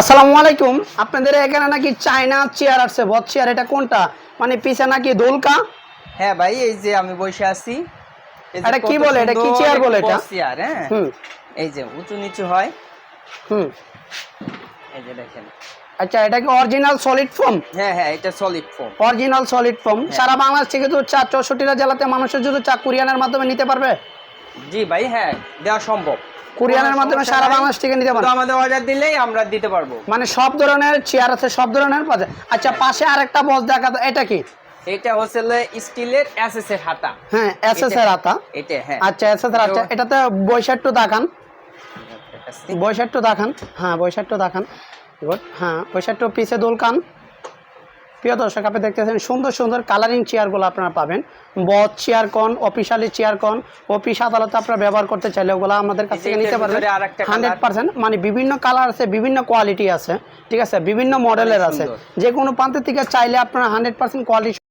আসসালামু আলাইকুম। আপনাদের এখানে নাকি চায়না চেয়ার আসছে বদ চেয়ার এটা কোনটা? মানে পিছে নাকি দোলকা? হ্যাঁ ভাই এই যে আমি বসে আছি। এটা কি বলে? এটা? কি চেয়ার বলে এটা? চেয়ার হ্যাঁ। এই যে উঁচু নিচু হয়। হুম। এই যে দেখেন। আচ্ছা এটা কি অরিজিনাল সলিড ফোম হ্যাঁ হ্যাঁ এটা solid foam original solid foam সারা বাংলাদেশ থেকে তো চা চৌষট্টিটা জেলাতে মানুষের যদি চা কুরিয়ানের মাধ্যমে নিতে পারবে? জি ভাই হ্যাঁ দেওয়া সম্ভব। কুরিয়ানের মাধ্যমে সারা বাংলাদেশ থেকে নিতে পারবে। আমাদের অর্ডার দিলেই আমরা দিতে পারব। মানে সব ধরনের চেয়ার আছে সব ধরনের যায়। আচ্ছা পাশে আরেকটা বস দেখা এটা কি? এটা হচ্ছে স্টিলের এসএস এর হাতা। হ্যাঁ এস এস এর আতা এটা হ্যাঁ। আচ্ছা এস এস এর আচ্ছা এটাতে বৈশাট্টু দেখান। বৈশাট্টু দেখান। হ্যাঁ বৈশাট্টু দেখান। গুড হ্যাঁ বৈশাট্টু পিছে দোলকান। প্রিয় দর্শক আপনি দেখতেছেন সুন্দর সুন্দর কালারিং চেয়ারগুলো আপনারা পাবেন বদ চেয়ার কন অফিসালি চেয়ার কন অফিস আদালতে আপনারা ব্যবহার করতে চাইলে ওগুলো আমাদের কাছ থেকে নিতে পারবেন। হান্ড্রেড পার্সেন্ট মানে বিভিন্ন কালার আছে বিভিন্ন কোয়ালিটি আছে ঠিক আছে বিভিন্ন মডেলের আছে। যে কোনো প্রান্তের থেকে চাইলে আপনারা হান্ড্রেড পার্সেন্ট কোয়ালিটি